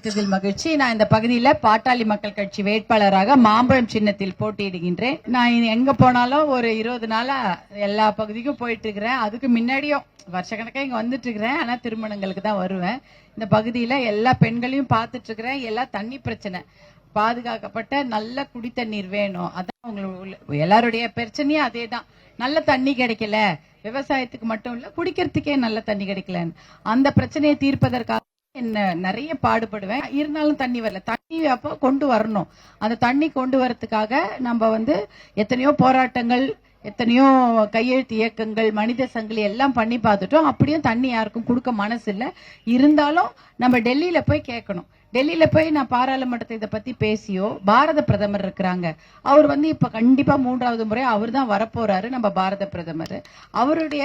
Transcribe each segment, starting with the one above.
சந்தித்ததில் மகிழ்ச்சி. நான் இந்த பகுதியில் பாட்டாளி மக்கள் கட்சி வேட்பாளராக மாம்பழம் சின்னத்தில் போட்டியிடுகின்றேன். நான் இனி எங்க போனாலும் ஒரு இருபது நாளா எல்லா பகுதிக்கும் போயிட்டு இருக்கிறேன் அதுக்கு முன்னாடியும் வருஷக்கணக்காக இங்க வந்துட்டு இருக்கிறேன் ஆனா திருமணங்களுக்கு தான் வருவேன். இந்த பகுதியில எல்லா பெண்களையும் பார்த்துட்டு இருக்கிறேன் எல்லாம் தண்ணி பிரச்சனை பாதுகாக்கப்பட்ட நல்ல குடி தண்ணீர் வேணும். அதான் உங்களுக்கு எல்லாருடைய பிரச்சனையும் அதே தான் நல்ல தண்ணி கிடைக்கல. விவசாயத்துக்கு மட்டும் இல்ல குடிக்கிறதுக்கே நல்ல தண்ணி கிடைக்கலன்னு. அந்த பிரச்சனையை தீர்ப்பதற்காக என்ன நிறைய பாடுபடுவேன். இருந்தாலும் தண்ணி வரல. தண்ணி அப்போ கொண்டு வரணும். அந்த தண்ணி கொண்டு வரதுக்காக நம்ம வந்து எத்தனையோ போராட்டங்கள் எத்தனையோ கையெழுத்து இயக்கங்கள் மனித சங்கிலி எல்லாம் பண்ணி பார்த்துட்டோம். அப்படியும் தண்ணி யாருக்கும் கொடுக்க மனசு இல்ல இருந்தாலும் நம்ம டெல்லியில போய் கேட்கணும். டெல்லியில போய் நான் பாராளுமன்றத்தை இதை பத்தி பேசியோ பாரத பிரதமர் இருக்கிறாங்க. அவர் வந்து இப்ப கண்டிப்பா மூன்றாவது முறை அவர் தான் வரப்போறாரு நம்ம பாரத பிரதமர். அவருடைய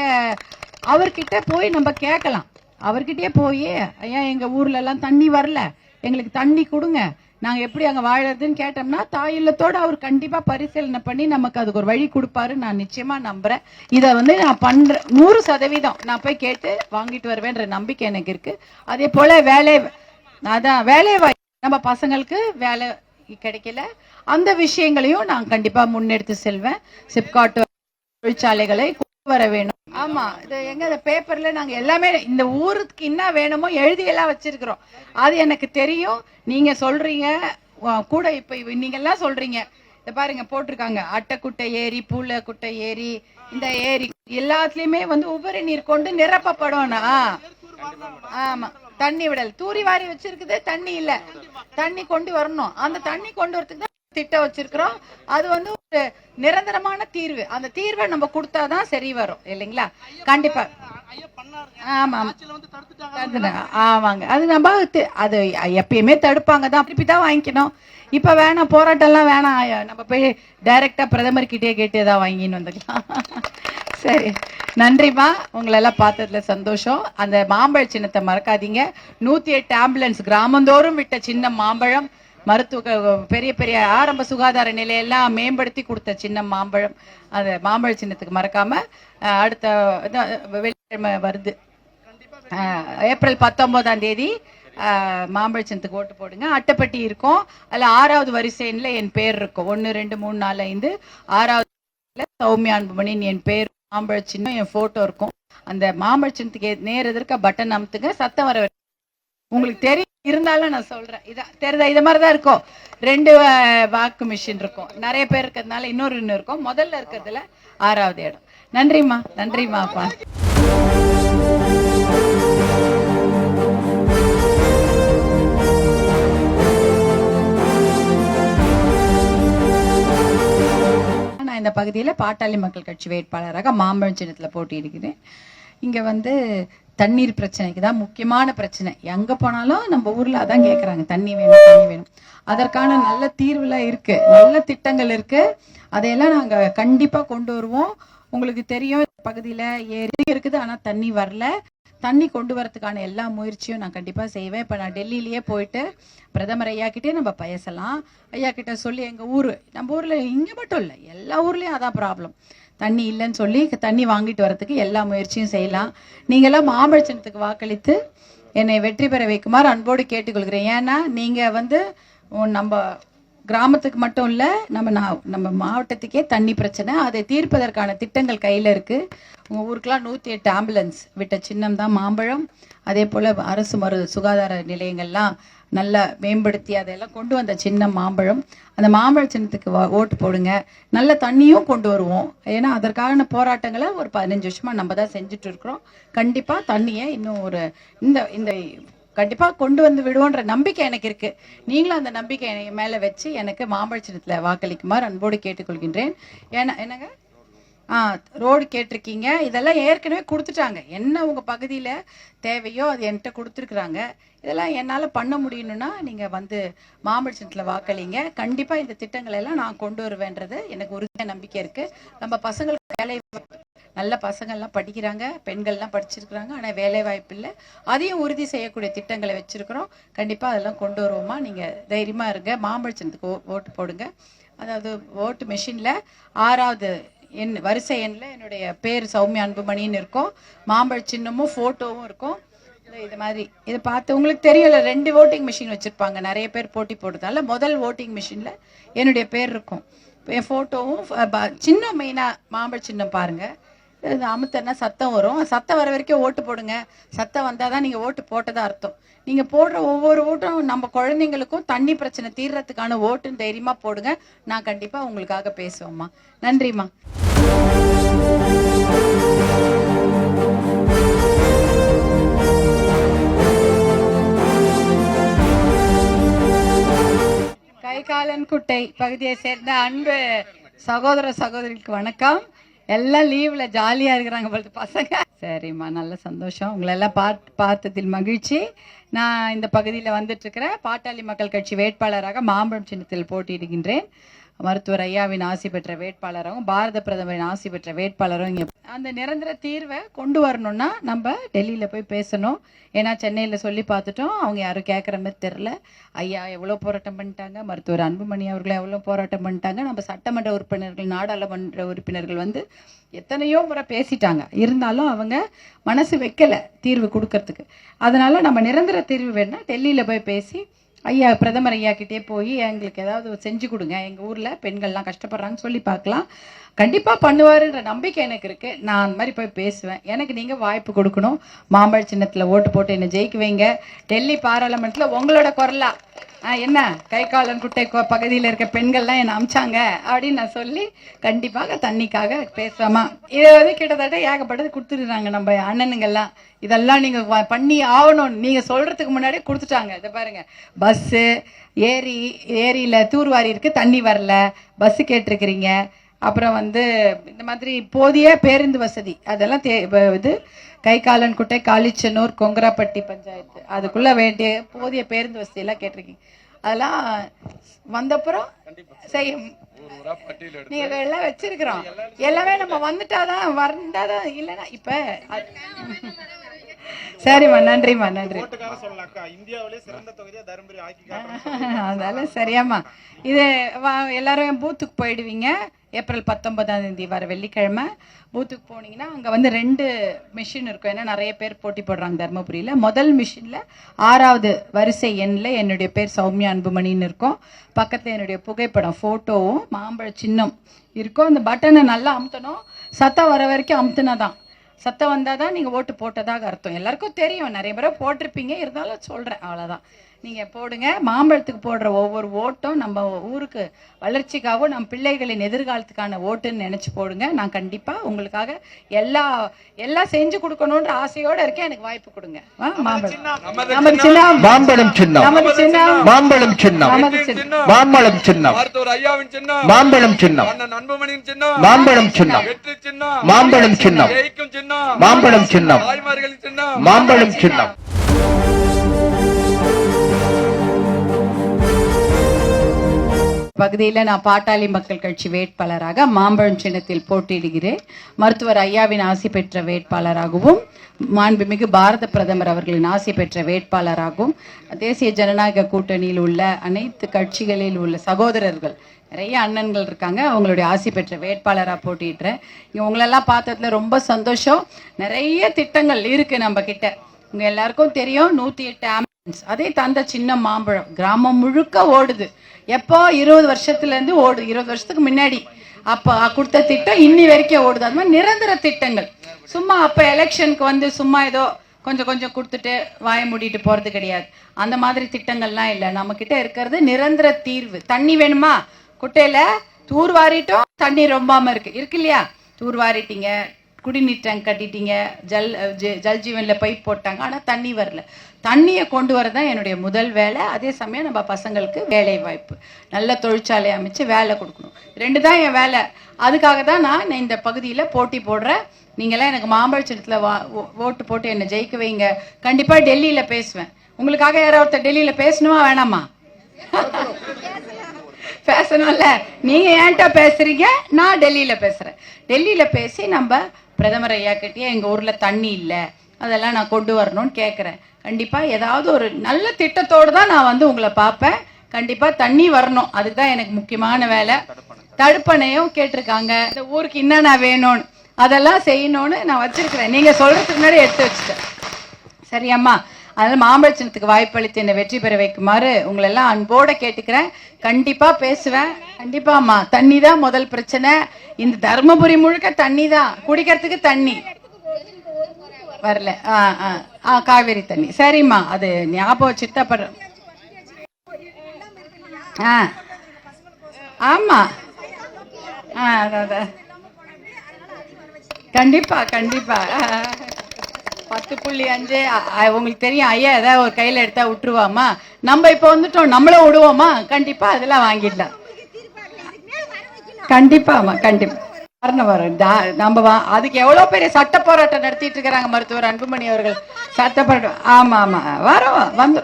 அவர்கிட்ட போய் நம்ம கேட்கலாம். அவர்கிட்டயே போய் ஐயா எங்க ஊர்ல எல்லாம் தண்ணி வரல. எங்களுக்கு தண்ணி கொடுங்க. நாங்க எப்படி அங்க வாழறதுன்னு கேட்டோம்னா தாயுள்ளத்தோட அவர் கண்டிப்பா பரிசீலனை பண்ணி நமக்கு அதுக்கு ஒரு வழி கொடுப்பாரு நான் நிச்சயமா நம்புறேன். இத வந்து நான் பண்றேன் நூறு சதவீதம் நான் போய் கேட்டு வாங்கிட்டு வருவேன்ற நம்பிக்கை எனக்கு இருக்கு. அதே போல வேலை அதான் வேலை வாய்ப்பு நம்ம பசங்களுக்கு வேலை கிடைக்கல. அந்த விஷயங்களையும் நான் கண்டிப்பா முன்னெடுத்து செல்வேன். சிப்காட் தொழிற்சாலைகளை கொண்டு வர வேணும். ஆமா இது எங்க இந்த பேப்பர்ல நாங்க எல்லாமே இந்த ஊருக்கு என்ன வேணுமோ எழுதி எல்லாம் வச்சிருக்கிறோம். அது எனக்கு தெரியும். நீங்க சொல்றீங்க கூட இப்ப நீங்க எல்லாம் சொல்றீங்க. இந்த பாருங்க போட்டிருக்காங்க. அட்டைக்குட்டை ஏரி பூளைக்குட்டை ஏரி இந்த ஏரி எல்லாத்துலயுமே வந்து உபரி நீர் கொண்டு நிரப்பப்படும்னா ஆமா தண்ணி விடல். தூரி வாரி வச்சிருக்குது தண்ணி இல்ல. தண்ணி கொண்டு வரணும். அந்த தண்ணி கொண்டு வரதுக்கு தான் திட்டம் வச்சிருக்கிறோம். அது வந்து நிரந்தரமான தீர்வு. அந்த தீர்வை நம்ம கொடுத்தாதான் சரி வரும். இல்லைங்களா? கண்டிப்பா. ஆமாங்க. அது நம்ம அது எப்பயுமே தடுப்பாங்க. தான் திருப்பி தான் வாங்கிக்கணும். இப்ப வேணாம். போராட்டம் எல்லாம் வேணாம் நம்ம போய் டைரக்டா பிரதமர் கிட்டே கேட்டு ஏதாவது வாங்கின்னு வந்துக்கலாம். சரி. நன்றிம்மா. உங்களை எல்லாம் பார்த்ததுல சந்தோஷம். அந்த மாம்பழ சின்னத்தை மறக்காதீங்க. நூத்தி எட்டு ஆம்புலன்ஸ் கிராமந்தோறும் விட்ட சின்ன மாம்பழம். மருத்துவ பெரிய பெரிய ஆரம்ப சுகாதார நிலையெல்லாம் மேம்படுத்தி கொடுத்த சின்னம் மாம்பழம். அந்த மாம்பழ சின்னத்துக்கு மறக்காம அடுத்த இதான், வெள்ளிக்கிழமை வருது. ஏப்ரல் பத்தொன்பதாம் தேதி மாம்பழ சின்னத்துக்கு ஓட்டு போடுங்க. அட்டைப்பட்டி இருக்கும். அதில் ஆறாவது வரிசைன்ல என் பேர் இருக்கும். ஒன்னு ரெண்டு மூணு நாலு ஐந்து. ஆறாவது வரிசையில சௌமியா அன்புமணின்னு என் பேர் மாம்பழ சின்னம் என் ஃபோட்டோ இருக்கும். அந்த மாம்பழ சின்னத்துக்கு நேர் எதிர்க்க பட்டன் அமுத்துங்க. சத்தம் வர உங்களுக்கு தெரியும். இருந்தாலும் நான் சொல்றேன். இதான் தெரியுதா இது மாதிரி தான் இருக்கும். ரெண்டு வாக்கு மிஷின் இருக்கும். நிறைய பேர் இருக்கிறதுனால இன்னொரு இன்னும் இருக்கும். முதல்ல இருக்கிறதுல ஆறாவது இடம். நன்றிம்மா. நன்றிம்மா அப்பா. நான் இந்த பகுதியில் பாட்டாளி மக்கள் கட்சி வேட்பாளராக மாம்பழம் சின்னத்தில் போட்டியிடுகிறேன். இங்கே வந்து தண்ணீர் பிரச்சனைக்கு தான் முக்கியமான பிரச்சனை. எங்க போனாலும் நம்ம ஊர்ல அதான் கேட்கறாங்க தண்ணி வேணும் தண்ணி வேணும். அதற்கான நல்ல தீர்வுலாம் இருக்கு. நல்ல திட்டங்கள் இருக்கு. அதையெல்லாம் நாங்க கண்டிப்பா கொண்டு வருவோம். உங்களுக்கு தெரியும் பகுதியில ஏரி இருக்குது ஆனா தண்ணி வரல. தண்ணி கொண்டு வரதுக்கான எல்லா முயற்சியும் நான் கண்டிப்பாக செய்வேன். இப்போ நான் டெல்லியிலேயே போயிட்டு பிரதமர் ஐயா கிட்டே நம்ம பேசலாம். ஐயா கிட்ட சொல்லி எங்கள் ஊர் நம்ம ஊரில் இங்கே மட்டும் இல்லை எல்லா ஊர்லேயும் அதான் ப்ராப்ளம் தண்ணி இல்லைன்னு சொல்லி தண்ணி வாங்கிட்டு வரதுக்கு எல்லா முயற்சியும் செய்யலாம். நீங்களாம் மாமழச்சனத்துக்கு வாக்களித்து என்னை வெற்றி பெற வைக்குமாறு அன்போடு கேட்டுக்கொள்கிறேன். ஏன்னா நீங்கள் வந்து நம்ம கிராமத்துக்கு மட்டும் இல்லை நம்ம நா- நம்ம மாவட்டத்துக்கே தண்ணி பிரச்சனை. அதை தீர்ப்பதற்கான திட்டங்கள் கையில் இருக்குது உங்கள் ஊருக்கெலாம் நூற்றி எட்டு ஆம்புலன்ஸ் விட்ட சின்னம் தான் மாம்பழம். அதே போல் அரசு மரு சுகாதார நிலையங்கள்லாம் நல்லா மேம்படுத்தி அதெல்லாம் கொண்டு வந்த சின்னம் மாம்பழம். அந்த மாம்பழ சின்னத்துக்கு ஓட்டு போடுங்க. நல்ல தண்ணியும் கொண்டு வருவோம். ஏன்னா அதற்கான போராட்டங்களை ஒரு பதினஞ்சு வருஷமாக நம்ம தான் செஞ்சுட்டு இருக்கிறோம். கண்டிப்பாக தண்ணியை இன்னும் ஒரு இந்த இந்த கண்டிப்பா கொண்டு வந்து விடுவோன்ற நம்பிக்கை எனக்கு இருக்கு. நீங்களும் அந்த நம்பிக்கை என் மேல வச்சு எனக்கு மாம்பழ வாக்களிக்குமாறு அன்போடு கேட்டுக்கொள்கின்றேன். ஏன்னா என்னங்க? ஆ ரோடு கேட்டிருக்கீங்க. இதெல்லாம் ஏற்கனவே கொடுத்துட்டாங்க. என்ன உங்க பகுதியில தேவையோ அது என்கிட்ட கொடுத்துருக்குறாங்க. இதெல்லாம் என்னால பண்ண முடியணும்னா நீங்க வந்து மாம்பழச்சனத்துல வாக்களிங்க. கண்டிப்பா இந்த திட்டங்களை எல்லாம் நான் கொண்டு வருவேன்றது எனக்கு உறுதியாக நம்பிக்கை இருக்கு. நம்ம பசங்களுக்கு வேலை நல்ல பசங்கள்லாம் படிக்கிறாங்க பெண்கள்லாம் படிச்சிருக்கிறாங்க ஆனால் வேலை வாய்ப்பு இல்லை. அதையும் உறுதி செய்யக்கூடிய திட்டங்களை வச்சுருக்கிறோம். கண்டிப்பாக அதெல்லாம் கொண்டு வருவோமா? நீங்கள் தைரியமாக இருங்க. மாம்பழச்சனத்துக்கு ஓட்டு போடுங்க. அதாவது ஓட்டு மிஷினில் ஆறாவது எண் வரிசை எண்ணில் என்னுடைய பேர் சௌமியா அன்புமணின்னு இருக்கும். மாம்பழ சின்னமும் ஃபோட்டோவும் இருக்கும். இது மாதிரி. இதை பார்த்து உங்களுக்கு தெரியல ரெண்டு ஓட்டிங் மிஷின் வச்சுருப்பாங்க. நிறைய பேர் போட்டி போடுறதால முதல் ஓட்டிங் மிஷினில் என்னுடைய பேர் இருக்கும். என் ஃபோட்டோவும் சின்ன மெயினாக மாம்பழ சின்னம் பாருங்கள் அமுத்தன்னா சத்தம் வரும். சத்தம் வர வரைக்கும் ஓட்டு போடுங்க. சத்தம் வந்தால் தான் நீங்கள் ஓட்டு போட்டதா அர்த்தம். நீங்கள் போடுற ஒவ்வொரு ஓட்டும் நம்ம குழந்தைங்களுக்கும் தண்ணி பிரச்சனை தீர்றதுக்கான ஓட்டுன்னு தைரியமாக போடுங்க. நான் கண்டிப்பாக உங்களுக்காக பேசுவோம்மா. நன்றிம்மா. கைகாலன் குட்டை பகுதியை சேர்ந்த அன்பு சகோதர சகோதரிக்கு வணக்கம். எல்லாம் லீவ்ல ஜாலியா இருக்கிறாங்க போல பசங்க. சரிம்மா நல்ல சந்தோஷம். உங்களெல்லாம் பார்த்து பார்த்ததில் மகிழ்ச்சி. நான் இந்த பகுதியில் வந்துட்டு இருக்கிறேன் பாட்டாளி மக்கள் கட்சி வேட்பாளராக மாம்பழம் சின்னத்தில் போட்டியிடுகின்றேன். மருத்துவர் ஐயாவின் ஆசி பெற்ற வேட்பாளரும் பாரத பிரதமரின் ஆசி பெற்ற வேட்பாளரும் இங்கே. அந்த நிரந்தர தீர்வை கொண்டு வரணும்னா நம்ம டெல்லியில் போய் பேசணும். ஏன்னா சென்னையில் சொல்லி பார்த்துட்டோம். அவங்க யாரும் கேட்குற மாதிரி தெரில ஐயா எவ்வளோ போராட்டம் பண்ணிட்டாங்க. மருத்துவர் அன்புமணி அவர்கள் எவ்வளோ போராட்டம் பண்ணிட்டாங்க. நம்ம சட்டமன்ற உறுப்பினர்கள் நாடாளுமன்ற உறுப்பினர்கள் வந்து எத்தனையோ முறை பேசிட்டாங்க. இருந்தாலும் அவங்க மனசு வைக்கல தீர்வு கொடுக்கறதுக்கு. அதனால் நம்ம நிரந்தர தீர்வு வேணும்னா டெல்லியில் போய் பேசி ஐயா பிரதமர் ஐயா கிட்டே போய் எங்களுக்கு ஏதாவது செஞ்சு கொடுங்க. எங்கள் ஊரில் பெண்கள்லாம் கஷ்டப்படுறாங்கன்னு சொல்லி பார்க்கலாம். கண்டிப்பாக பண்ணுவாருன்ற நம்பிக்கை எனக்கு இருக்குது நான் அந்த மாதிரி போய் பேசுவேன். எனக்கு நீங்கள் வாய்ப்பு கொடுக்கணும். மாம்பழ சின்னத்தில் ஓட்டு போட்டு என்னை ஜெயிக்க வைங்க. டெல்லி பாராளுமன்றத்தில் உங்களோட குரலா. என்ன? கை காலன் குட்டை பகுதியில் இருக்க பெண்கள்லாம் என்ன அமிச்சாங்க அப்படின்னு நான் சொல்லி கண்டிப்பாக தண்ணிக்காக பேசாமா இதை வந்து கிட்டத்தட்ட ஏகப்பட்டது கொடுத்துருக்காங்க நம்ம அண்ணனுங்கெல்லாம். இதெல்லாம் நீங்கள் பண்ணி ஆகணும். நீங்கள் சொல்கிறதுக்கு முன்னாடியே கொடுத்துட்டாங்க. இதை பாருங்கள் பஸ்ஸு ஏரி ஏரியில் தூர்வாரி இருக்கு. தண்ணி வரல. பஸ்ஸு கேட்டிருக்கிறீங்க. அப்புறம் வந்து இந்த மாதிரி போதிய பேருந்து வசதி. அதெல்லாம் தே இது கைகாலன் குட்டை காளிச்சனூர் கொங்கராப்பட்டி பஞ்சாயத்து. அதுக்குள்ள வேண்டிய போதிய பேருந்து வசதி எல்லாம் கேட்டிருக்கீங்க. அதெல்லாம் வந்தப்புறம் செய்யும் நீங்க எல்லாம் வச்சிருக்கிறோம். எல்லாமே நம்ம வந்துட்டாதான் வந்தாதான் இல்லைன்னா இப்ப சரிம்மா நன்றிம்மா நன்றி. அதனால சரியாம்மா. இது எல்லாரும் பூத்துக்கு போயிடுவீங்க. ஏப்ரல் பத்தொன்பதாம் தேதி வர வெள்ளிக்கிழமை. பூத்துக்கு போனீங்கன்னா அங்கே வந்து ரெண்டு மிஷின் இருக்கும். ஏன்னா நிறைய பேர் போட்டி போடுறாங்க தருமபுரியில். முதல் மிஷினில் ஆறாவது வரிசை எண்ணில் என்னுடைய பேர் சௌமியா அன்புமணின்னு இருக்கும். பக்கத்தில் என்னுடைய புகைப்படம் ஃபோட்டோவும் மாம்பழ சின்னம் இருக்கும். அந்த பட்டனை நல்லா அமுத்தணும். சத்தம் வர வரைக்கும் அமுத்துனா தான் சத்தம் வந்தால் தான் நீங்கள் ஓட்டு போட்டதாக அர்த்தம். எல்லாருக்கும் தெரியும். நிறைய பேரை போட்டிருப்பீங்க. இருந்தாலும் சொல்கிறேன் அவ்வளோதான் நீங்கள் போடுங்க. மாம்பழத்துக்கு போடுற ஒவ்வொரு ஓட்டும் நம்ம ஊருக்கு வளர்ச்சிக்காகவும் நம்ம பிள்ளைகளின் எதிர்காலத்துக்கான ஓட்டுன்னு நினச்சி போடுங்க. நான் கண்டிப்பாக உங்களுக்காக எல்லா எல்லாம் செஞ்சு கொடுக்கணுன்ற ஆசையோடு இருக்கேன். எனக்கு வாய்ப்பு கொடுங்க. மாம்பழம். மாம்பழம் சின்னம். சின்னம். மாம்பழம் சின்னம். மாம்பழம் சின்னம். மருத்துவர் ஐயாவின் சின்னம். மாம்பழம் சின்னம். மாம்பழம் சின்னம். வெற்றி சின்னம். மாம்பழம் சின்னம். மாம்பழம் சின்னம். தாய்மார்களின் சின்னம். மாம்பழம் சின்னம். பகுதியில் நான் பாட்டாளி மக்கள் கட்சி வேட்பாளராக மாம்பழம் சின்னத்தில் போட்டியிடுகிறேன். மருத்துவர் ஐயாவின் ஆசி பெற்ற வேட்பாளராகவும் மாண்புமிகு பாரத பிரதமர் அவர்களின் ஆசி பெற்ற வேட்பாளராகவும் தேசிய ஜனநாயக கூட்டணியில் உள்ள அனைத்து கட்சிகளில் உள்ள சகோதரர்கள் நிறைய அண்ணன்கள் இருக்காங்க அவங்களுடைய ஆசி பெற்ற வேட்பாளராக போட்டிடுறேன் உங்களெல்லாம் பார்த்ததுல ரொம்ப சந்தோஷம். நிறைய திட்டங்கள் இருக்கு நம்ம கிட்ட. உங்க எல்லாருக்கும் தெரியும் நூத்தி எட்டு அதே தந்த சின்ன மாம்பழம் கிராமம் முழுக்க ஓடுது. எப்போ இருபது வருஷத்துல இருந்து ஓடுது இருபது வருஷத்துக்கு முன்னாடி. அப்ப கொடுத்த திட்டம் இன்னி வரைக்கும் ஓடுது. அது மாதிரி நிரந்தர திட்டங்கள். சும்மா அப்ப எலெக்ஷனுக்கு வந்து சும்மா ஏதோ கொஞ்சம் கொஞ்சம் கொடுத்துட்டு வாய மூடிட்டு போறது கிடையாது. அந்த மாதிரி திட்டங்கள்லாம் இல்லை. நம்மக்கிட்ட இருக்கிறது நிரந்தர தீர்வு. தண்ணி வேணுமா? குட்டையில தூர் வாரிட்டோம் தண்ணி ரொம்பாம இருக்கு. இருக்கு இல்லையா? தூர் வாரிட்டீங்க. குடிநீர் டேங்க் கட்டிட்டீங்க ஜல் ஜ- ஜல் ஜீவனில் பைப் போட்டாங்க ஆனால் தண்ணி வரல. தண்ணியை கொண்டு வரதான் என்னுடைய முதல் வேலை. அதே சமயம் நம்ம பசங்களுக்கு வேலை வாய்ப்பு நல்ல தொழிற்சாலை அமைச்சு வேலை கொடுக்கணும். ரெண்டு தான் என் வேலை. அதுக்காக தான் நான் இந்த பகுதியில் போட்டி போடுறேன். நீங்களாம் எனக்கு மாம்பழச்சத்தில் வா ஓட்டு போட்டு என்னை ஜெயிக்க வைங்க. கண்டிப்பாக டெல்லியில் பேசுவேன். உங்களுக்காக யாராவது ஒருத்தர் டெல்லியில் பேசணுமா வேணாமா? பேசணும்ல. நீங்க ஏன்ட்டா பேசுறீங்க? நான் டெல்லியில பேசுறேன். டெல்லியில பேசி நம்ம பிரதமர் ஐயா கிட்டயே எங்க ஊர்ல தண்ணி இல்லை. அதெல்லாம் நான் கொண்டு வரணும்னு கேட்குறேன் கண்டிப்பா ஏதாவது ஒரு நல்ல திட்டத்தோடு தான் நான் வந்து உங்களை பார்ப்பேன். கண்டிப்பா தண்ணி வரணும். அதுதான் எனக்கு முக்கியமான வேலை. தடுப்பணையும் கேட்டிருக்காங்க. இந்த ஊருக்கு என்னென்ன வேணும்னு அதெல்லாம் செய்யணும்னு நான் வச்சிருக்கிறேன். நீங்க சொல்றதுக்கு முன்னாடி எடுத்து வச்சுட்டேன் சரியாம்மா அதனால மாம்பழ சின்னத்துக்கு வாய்ப்பளித்து என்னை வெற்றி பெற வைக்குமாறு உங்களை எல்லாம் அன்போட கேட்டுக்கிறேன். கண்டிப்பா பேசுவேன். கண்டிப்பாம்மா தண்ணி தான் முதல் பிரச்சனை. இந்த தர்மபுரி முழுக்க தண்ணி தான் குடிக்கிறதுக்கு தண்ணி. வரல. ஆ ஆ ஆ காவேரி தண்ணி. சரிம்மா அது ஞாபகம் வச்சுட்டு அப்புறம் ஆ. ஆமா. ஆ அதான், அதான். கண்டிப்பா கண்டிப்பா. பத்து புள்ளி அஞ்சு உங்களுக்கு தெரியும் ஐயா ஏதாவது ஒரு கையில எடுத்தா விட்டுருவாமா? நம்ம இப்ப வந்துட்டோம் நம்மளும் விடுவோமா? கண்டிப்பா அதெல்லாம் வாங்கிடலாம். கண்டிப்பாமா கண்டிப்பா. வரணும் வரும் தா- நம்ம அதுக்கு எவ்வளவு பெரிய சட்ட போராட்டம் நடத்திட்டு இருக்கிறாங்க மருத்துவர் அன்புமணி அவர்கள். சட்ட போராட்டம் ஆமா ஆமா. வரோம் வந்து.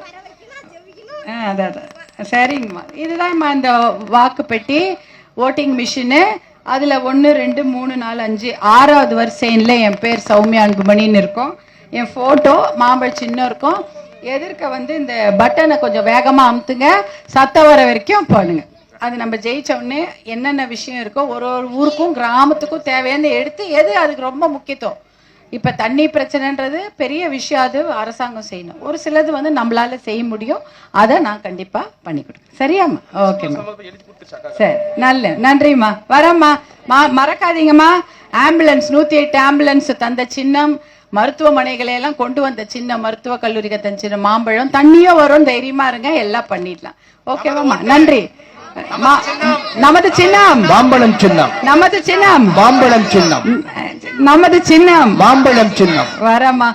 ஆ, அதான் அதான். சரிங்கம்மா. இதுதான்மா இந்த வாக்கு பெட்டி ஓட்டிங் மிஷினு. அதில் ஒன்று ரெண்டு மூணு நாலு அஞ்சு ஆறாவது வரிசைன்ல என் பேர் சௌமியா அன்புமணின்னு இருக்கும். என் ஃபோட்டோ மாம்பழ சின்னம் இருக்கும். எதிர்க்க வந்து இந்த பட்டனை கொஞ்சம் வேகமாக அமுத்துங்க. சத்தம் வர வரைக்கும் பண்ணுங்க. அது நம்ம ஜெயிச்ச உடனே என்னென்ன விஷயம் இருக்கோ ஒரு ஒரு ஊருக்கும் கிராமத்துக்கும் தேவையான எடுத்து எது அதுக்கு ரொம்ப முக்கியத்துவம்? இப்போ தண்ணி பிரச்சனைன்றது பெரிய விஷயம். அது அரசாங்கம் செய்யணும். ஒரு சிலது வந்து நம்மளால செய்ய முடியும். அதை நான் கண்டிப்பாக பண்ணி கொடுக்குறேன் சரியாம்மா ஓகேம்மா சரி. நல்ல. நன்றிம்மா. வரம்மா. மா மறக்காதீங்கம்மா. ஆம்புலன்ஸ் நூற்றி எட்டு ஆம்புலன்ஸ் தந்த சின்னம். மருத்துவமனைகளை எல்லாம் கொண்டு வந்த சின்ன மருத்துவ கல்லூரிக்கு தந்த சின்ன மாம்பழம் தண்ணியும் வரும் தைரியமா இருங்க எல்லாம் பண்ணிடலாம். ஓகேவாம்மா நன்றி. நமது சின்னம். மாம்பழம் சின்னம். நமது சின்னம். மாம்பழம் சின்னம். நமது சின்னம். மாம்பழம் சின்னம். வரம்மா.